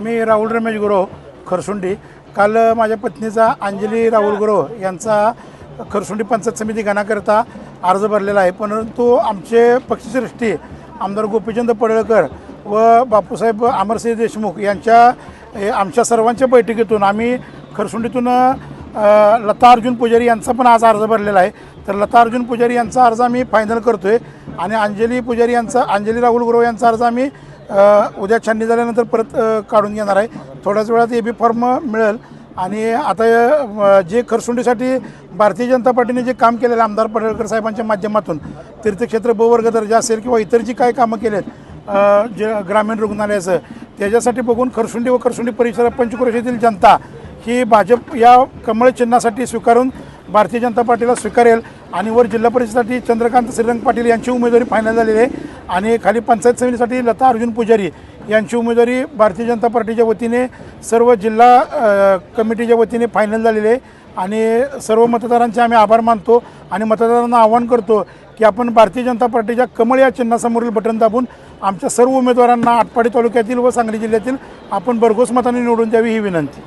मी राहुल रमेश गुरव खरसुंडी. काल माझ्या पत्नीचा अंजली राहुल गुरव यांचा खरसुंडी पंचायत समिती गणाकरता अर्ज भरलेला आहे. परंतु आमचे पक्षश्रेष्ठी आमदार गोपीचंद पडळकर व बापूसाहेब अमरसिंह देशमुख यांच्या आमच्या सर्वांच्या बैठकीतून आम्ही खरसुंडीतून लता अर्जुन पुजारी यांचा पण आज अर्ज भरलेला आहे. तर लता अर्जुन पुजारी यांचा अर्ज आम्ही फायनल करतो आहे आणि अंजली पुजारी यांचा अंजली राहुल गुरव यांचा अर्ज आम्ही उद्या छाननी झाल्यानंतर परत काढून घेणार आहे. थोड्याच वेळात ए बी फॉर्म मिळेल. आणि आता जे खरसुंडीसाठी भारतीय जनता पार्टीने जे काम केलेलं आहे आमदार पडळकर साहेबांच्या माध्यमातून तीर्थक्षेत्र बवर्ग वर्ग दर्जा असेल किंवा इतर जी काही कामं केलेत जे ग्रामीण रुग्णालयाचं त्याच्यासाठी बघून खरसुंडी व खरसुंडी परिसरात पंचक्रोशीतील जनता ही भाजप या कमळ चिन्हासाठी स्वीकारून भारतीय जनता पार्टीला स्वीकारेल आणि वर जिल्हा परिषदेसाठी चंद्रकांत श्रीरंग पाटील यांची उमेदवारी फायनल झालेली आहे. आणि खाली पंचायत समितीसाठी लता अर्जुन पुजारी यांची उमेदवारी भारतीय जनता पार्टीच्या वतीने सर्व जिल्हा कमिटीच्या वतीने फायनल झालेली आहे. आणि सर्व मतदारांचे आम्ही आभार मानतो आणि मतदारांना आवाहन करतो की आपण भारतीय जनता पार्टीच्या कमळ या चिन्हासमोरील बटन दाबून आमच्या सर्व उमेदवारांना आटपाडी तालुक्यातील व सांगली जिल्ह्यातील आपण भरघोस मताने निवडून द्यावी ही विनंती.